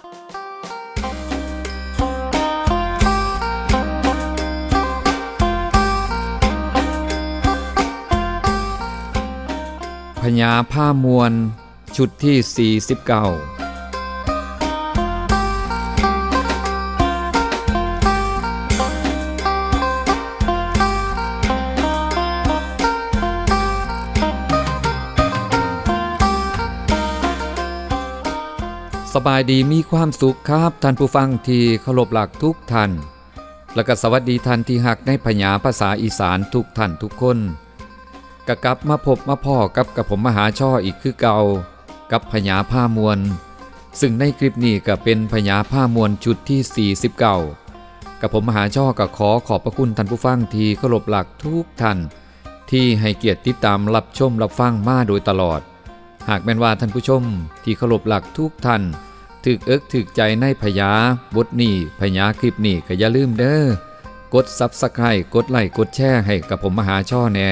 พญาผ้ามวลชุดที่ 49 บายดีมีความสุขครับท่านผู้ฟังที่เคารพหลักทุกท่าน และก็สวัสดีท่านที่หักในพญาภาษาอีสานทุกท่านทุกคนกะกลับมาพบมาพ่อกับกับผมมหาช่ออีกคือเก่า กับพญาผ้ามวล ซึ่งในคลิปนี้ก็เป็นพญาผ้ามวลชุดที่49กับผมมหาช่อก็ขอขอบพระคุณท่านผู้ฟังที่เคารพหลักทุกท่าน ที่ให้เกียรติติดตามรับชมรับฟังมาโดยตลอดหากแม้นว่าท่านผู้ชมที่เคารพหลักทุกท่าน ถึกเอิกถึกใจในพญาบทนี้พญาคลิปนี้ก็อย่าลืมเด้อกดซับสไครต์กดไลค์กดแชร์ให้กับผมมหาช่อแน่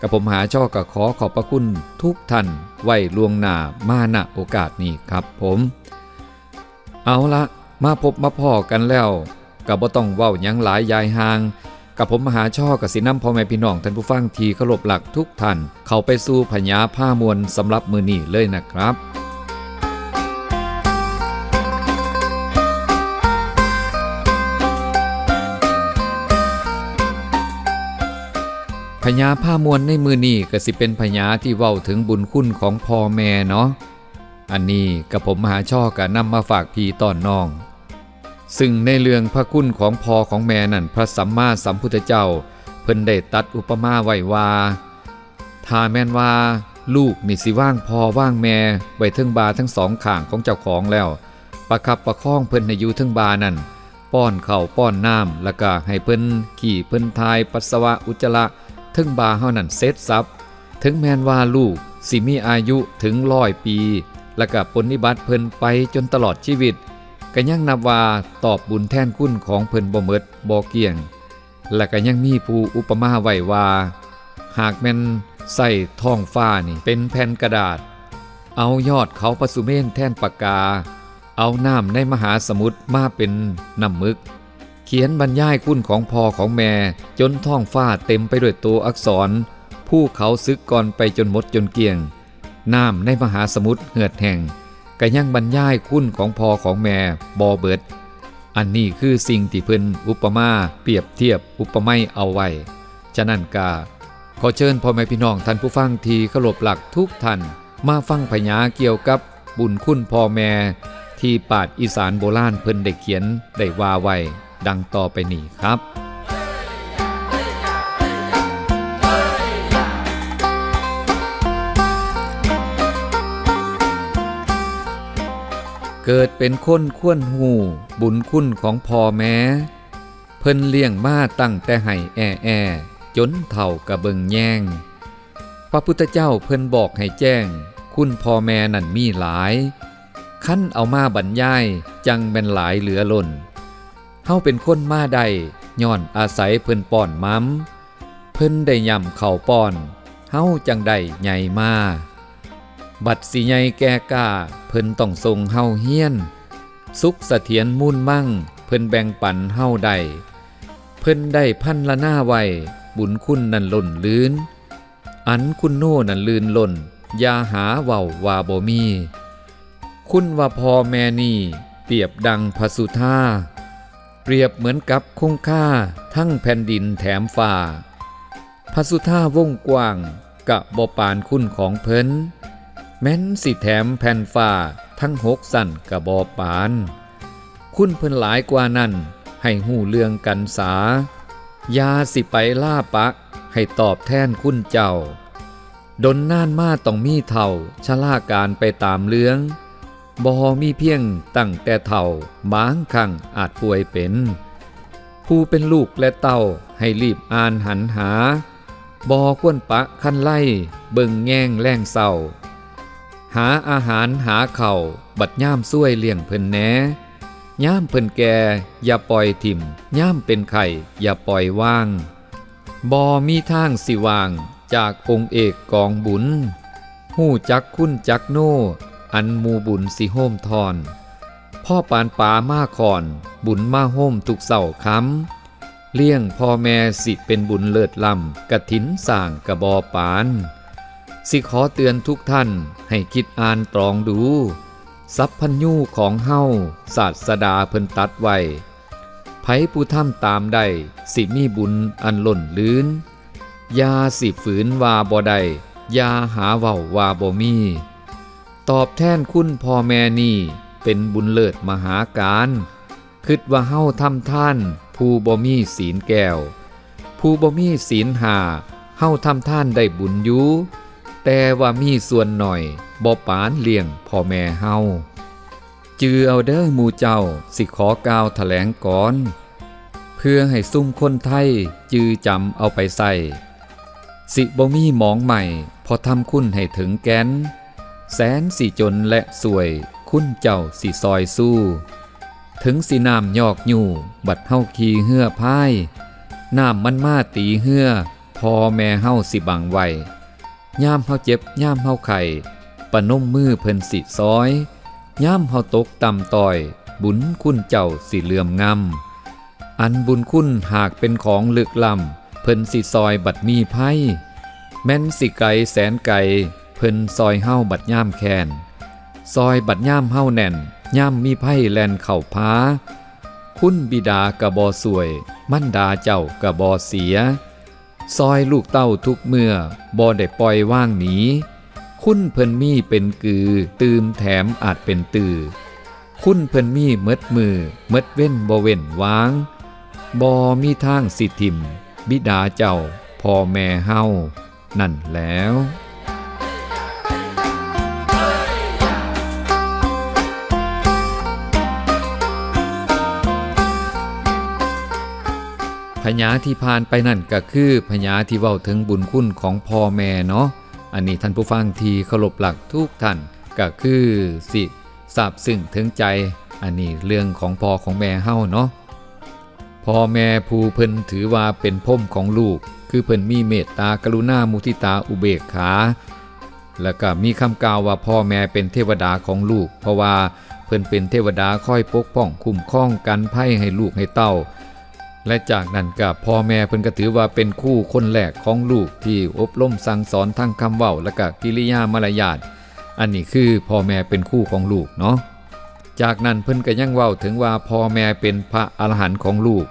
กับผมมหาช่อก็ขอขอบพระคุณทุกท่านไว้ล่วงหน้ามาณโอกาสนี้ครับผม เอาละมาพบมาพ่อกันแล้วก็บ่ต้องเว้ายังหลายยายห่าง กับผมมหาช่อกับสิน้ำพ่อแม่พี่น้องท่านผู้ฟังที่เคารพหลักทุกท่าน เข้าไปสู่พญาผ้ามวลสำหรับมือนี้เลยนะครับ พญาผ้ามวลในมือนี้ก็สิเป็นพญาที่เว้าถึงบุญคุณของพ่อแม่เนาะ อันนี้กับผมมหาช่อก็นำมาฝากพี่ตอนน้อง ซึ่งในเรื่องพระคุณของพ่อของแม่นั่นพระสัมมาสัมพุทธเจ้า เพิ่นได้ตัดอุปมาไว้ว่าถ้าแม่นว่า ลูกนี่สิว่างพ่อว่างแม่ไว้เทึงบาทั้งสองข้างของเจ้าของแล้ว ประคับประคองเพิ่นให้อยู่เทึงบานั่นป้อนเข้าป้อนน้ำแล้วก็ให้เพิ่นขี่เพิ่นทายปัสสาวะอุจจาระ เทึงบาเฮานั่นเสร็จสับถึงแม้นว่าลูกสิมีอายุถึงร้อยปี แล้วก็ปฏิบัติเพิ่นไปจนตลอดชีวิตก็ยังนับว่าตอบบุญแทนคุณของเพิ่นบ่หมดบ่เกลี้ยง และก็ยังมีผู้อุปมาไว้ว่า หากแม่นใส่ท้องฟ้านี่เป็นแผ่นกระดาษ เอายอดเขาปสุเมนแทนปากกา เอาน้ำในมหาสมุทรมาเป็นน้ำมึก ขียนบรรยายคุณของพ่อของแม่จนท้องฟ้าเต็มไปด้วยตัวอักษร ผู้เขาซึกก่อนไปจนหมดจนเกลี้ยง น้ำในมหาสมุทรเหือดแห่งก็ยังบรรยายคุณของพ่อของแม่บอเบิด อันนี้คือสิ่งที่เพิ่นอุปมาเปรียบเทียบอุปไมยเอาไว้ ฉะนั้นกาขอเชิญพ่อแม่พี่น้องท่านผู้ฟังที่เคารพหลักทุกท่านมาฟังพญาเกี่ยวกับบุญคุณพ่อแม่ ที่ปาดอีสานโบราณเพิ่นได้เขียนได้ว่าไว้ ดังต่อไปนี้ครับเกิดเป็นคนควรหู บุญคุณของพ่อแม่เพิ่นเลี้ยงมาตั้งแต่ให้แอแอจนเท่ากระเบิงแย่งพระพุทธเจ้าเพิ่นบอกให้แจ้ง คุณพ่อแม่นั่นมีหลาย ขั้นเอามาบรรยายจังเป็นหลายเหลือล้น เฮาเป็นคนมาใดย้อนอาศัยเพิ่นป้อนมัมเพิ่นได้ย่ำเข่าป้อน เฮาจังได้ใหญ่มา บัดสิใหญ่แก่กาเพิ่นต้องทรงเฮาเฮียน สุขเสถียรมุ่นมั่ง เพิ่นแบ่งปันเฮาได้เพิ่นได้พันละหน้าไวบุญคุณนั่นล่นลื่นอันคุณโน่นั่นลื่นล่นยาหาเว้าว่าบมี คุณว่าพอแม่นี่ เปรียบดังพระสุธา เปรียบเหมือนกับคงค่าทั้งแผ่นดินแถมฟ้าพระสุธาวงกว้างกะบ่ปานคุณของเพิ่นแม้นสิแถมแผ่นฟ้าทั้งหกสั่นกะบอปาน คุณเพิ่นหลายกว่านั้นให้หูเรื่องกันสายาสิไปล่าปะให้ตอบแทนคุณเจ้า ดนน่านมาต้องมีเท่าชะล่าการไปตามเรื่อง บอมีเพียงตั้งแต่เท่าบางคังอาจป่วยเป็น ผู้เป็นลูกและเต้าให้รีบอ่านหันหาบอควรปะคันไล่เบิ่งแง่งแรงเศร้า หาอาหารหาเข่าบัดย่ามซ้วยเลี้ยงเพิ่นแหนย่ามเพิ่นแก่อย่าปล่อยถิ่มย่ามเป็นไข่อย่าปล่อยว่างบอมีทางสิวางจากองค์เอกกองบุญ หู้จักคุณจักโน่ อันมูบุญสิโฮมทอน พ่อปานป่ามาก่อนบุญมาโฮมทุกเสาร์ค้ำเลี้ยงพ่อแม่สิเป็นบุญเลิศลำกระถินสร้างกระบอปาน สิขอเตือนทุกท่านให้คิดอ่านตรองดูสัพพัญญูของเฮาศาสดาเพิ่นตัดไว้ไผผู้ทำตามได้สิมีบุญอันล้นลื้นยาสิฝืนวาบ่ได้ยาหาเว้าว่าบ่มี ตอบแทนคุณพ่อแม่นี่เป็นบุญเลิศมหาการคิดว่าเฮาทำท่าน ผู้บ่มีศีลแก้ว ผู้บ่มีศีลหาเฮาทำท่านได้บุญอยู่แต่ว่ามีส่วนหน่อยบ่ปานเลี้ยงพ่อแม่เฮาจือเอาเด้อหมู่เจ้าสิขอกาวแถลงก่อน เพื่อให้ซุ่มคนไทยจือจำเอาไปใส่ สิบ่มีหมองใหม่ พอทำคุณให้ถึงแกน แสนสิจนและสวย คุณเจ้าสิซอยสู้ ถึงสิน้ำยอกอยู่ บัดเฮาขี่เหือพ่ายน้ำมันมาตีเหือพอแม่เฮาสิบังไว้ย่ามเฮาเจ็บย่ามเฮาไข่ปนมมือเพิ่นสิซอยย่ามเฮาตกต่ำต่อย บุญคุณเจ้าสิเหลื่อมงำอันบุญคุณหากเป็นของลึกล้ำเพิ่นสิซอยบัดมีไพ่แม่นสิไกลแสนไกล พิ่นซอยเฮาบัดย่ามแคนซอยบัดย่ามเฮาแน่นย่ามมีไพ่แลนเข่าพ้า คุณบิดากะบอสวย มั่นดาเจ้ากะบอเสีย ซอยลูกเต้าทุกเมื่อบอได้ปล่อยว่างหนีคุณเพิ่นมีเป็นกือ ตืมแถมอาจเป็นตือ คุณเพิ่นมีเมดมือเมดเว้นบ่เว้นวางบอมีทางสิทิม บิดาเจ้าพ่อแม่เฮานั่นแล้ว พญาที่ผ่านไปนั่นก็คือพญาที่เว้าถึงบุญคุณของพ่อแม่เนาะ อันนี้ท่านผู้ฟังที่เคารพหลักทุกท่านก็คือสิทราบซึ้งถึงใจ อันนี้เรื่องของพ่อของแม่เฮาเนาะ พ่อแม่ผู้เพิ่นถือว่าเป็นพ่มของลูก คือเพิ่นมีเมตตากรุณามุทิตาอุเบกขา แล้วก็มีคำกล่าวว่าพ่อแม่เป็นเทวดาของลูก เพราะว่าเพิ่นเป็นเทวดาคอยปกป้องคุ้มครองกันภัยให้ลูกให้เต้า และจากนั้นกับพ่อแม่เพิ่นก็ถือว่าเป็นคู่คนแรกของลูกที่อบรมสั่งสอนทั้งคำเว้าและก็กิริยามารยาทอันนี้คือพ่อแม่เป็นคู่ของลูกเนาะจากนั้นเพิ่นก็ยังเว้าถึงว่าพ่อแม่เป็นพระอรหันต์ของลูก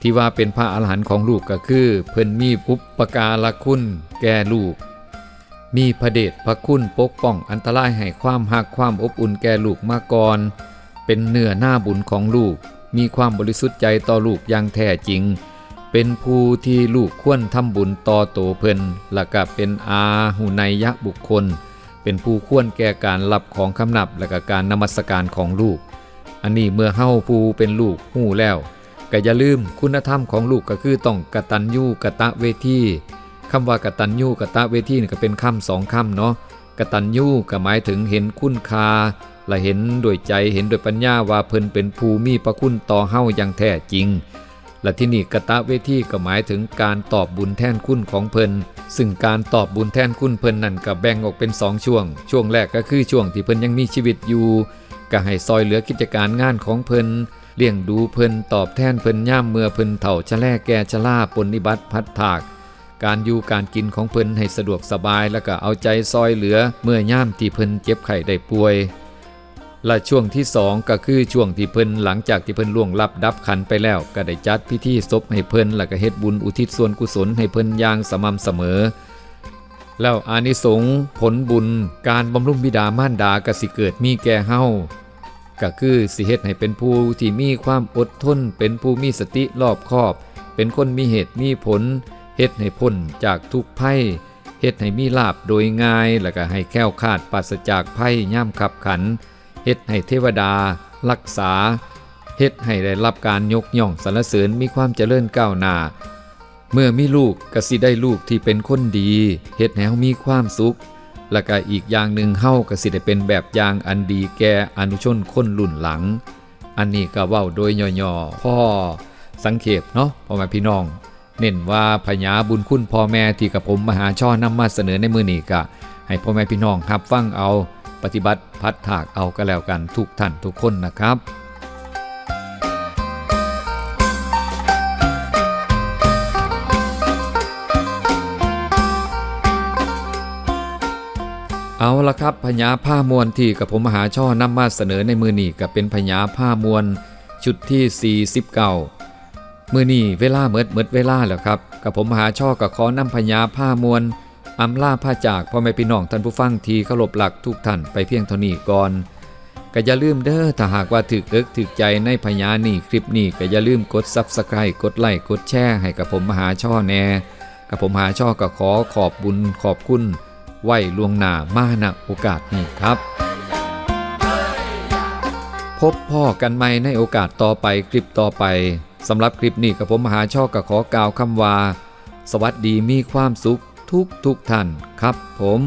ที่ว่าเป็นพระอรหันต์ของลูกก็คือ เพิ่นมีอุปการะคุณแก่ลูก มีพระเดชพระคุณปกป้องอันตรายให้ความหักความอบอุ่นแก่ลูกมาก่อน เป็นเนื้อหน้าบุญของลูก มีความบริสุทธิ์ใจต่อลูกอย่างแท้จริง เป็นผู้ที่ลูกควรทำบุญต่อโตเพิ่นและก็เป็นอาหุไนยะบุคคล เป็นผู้ควรแก่การรับของคำนับและก็การนมัสการของลูก อันนี้เมื่อเฮาผู้เป็นลูกหู้แล้วก็อย่าลืมคุณธรรมของลูกก็คือต้องกตัญญูกะตะเวทีคำว่ากตัญญูกะตะเวทีนี่ก็เป็นคำสองคำเนาะกตัญญูก็หมายถึงเห็นคุณค่า และเห็นด้วยใจเห็นด้วยปัญญาว่าเพิ่นเป็นผู้มีพระคุณต่อเฮาอย่างแท้จริง และที่นี่กะตะเวทีก็หมายถึงการตอบบุญแทนคุณของเพิ่นซึ่งการตอบบุญแทนคุณเพิ่นนั่นก็แบ่งออกเป็นสองช่วง ช่วงแรกก็คือช่วงที่เพิ่นยังมีชีวิตอยู่ก็ให้ซอยเหลือกิจการงานของเพิ่นเลี้ยงดูเพิ่นตอบแทนเพิ่นย่ามเมื่อเพิ่นเฒ่าชะแลแก่ชราปนนิบัติพัดถาก การอยู่การกินของเพิ่นให้สะดวกสบายแล้วก็เอาใจซอยเหลือเมื่อย่ามที่เพิ่นเจ็บไข้ได้ป่วย และช่วงที่สองก็คือช่วงที่เพิ่นหลังจากที่เพิ่นล่วงลับดับขันไปแล้ว ก็ได้จัดพิธีศพให้เพิ่นแล้วก็เฮ็ดบุญอุทิศส่วนกุศลให้เพิ่นอย่างสม่ำเสมอ แล้วอานิสงส์ผลบุญการบำรุงบิดามารดากสิเกิดมีแก่เฮาก็คือสิเฮ็ดให้เป็นผู้ที่มีความอดทน เป็นผู้มีสติรอบคอบ เป็นคนมีเหตุมีผลเฮ็ดให้พ้นจากทุกภัยเฮ็ดให้มีลาบโดยง่าย แล้วก็ให้แค้วคาดปราศจากภัยย่ำขับขัน เฮ็ดให้เทวดา รักษา เฮ็ดให้ได้รับการยกย่องสรรเสริญมีความเจริญก้าวหน้า เมื่อมีลูกก็สิได้ลูกที่เป็นคนดีเฮ็ดให้เฮามีความสุข และก็อีกอย่างหนึ่งเฮาก็สิได้เป็นแบบอย่างอันดีแก่อนุชนคนรุ่นหลัง อันนี้ก็เว้าโดยย่อๆพ่อสังเขปเนาะพ่อแม่พี่น้อง เน้นว่าพญาบุญคุณพ่อแม่ที่กับผมมหาช่อนำมาเสนอในมือนี้ก็ให้พ่อแม่พี่น้องรับฟังเอา ปฏิบัติพัดถากเอาก็แล้วกันทุกท่านทุกคนนะครับเอาละครับพญาผ้ามวลที่กับผมมหาช่อนำมาเสนอในมือนี้ก็เป็นพญาผ้ามวลชุดที่ 49 มือนี้เวลาเมิดเมิดเวลาแล้วครับกับผมมหาช่อก็ขอนำพญาผ้ามวล อำลาผ้าจากพ่อแม่พี่น้องท่านผู้ฟังที่เคารพหลักทุกท่านไปเพียงเท่านี้ก่อนก็อย่าลืมเด้อถ้าหากว่าถึกเอิกถึกใจในพญานี่คลิปนี้ก็อย่าลืมกด Subscribe กดไลค์กดแชร์ให้กับผมมหาช่อแน่กับผมหาช่อก็ขอขอบบุญขอบคุณไหวล่วงหน้ามาณโอกาสนี้ครับ พบพ่อกันใหม่ในโอกาสต่อไปคลิปต่อไปสำหรับคลิปนี้กับผมมหาช่อก็ขอกล่าวคำว่า สวัสดีมีความสุข ทุกทุกท่านครับผม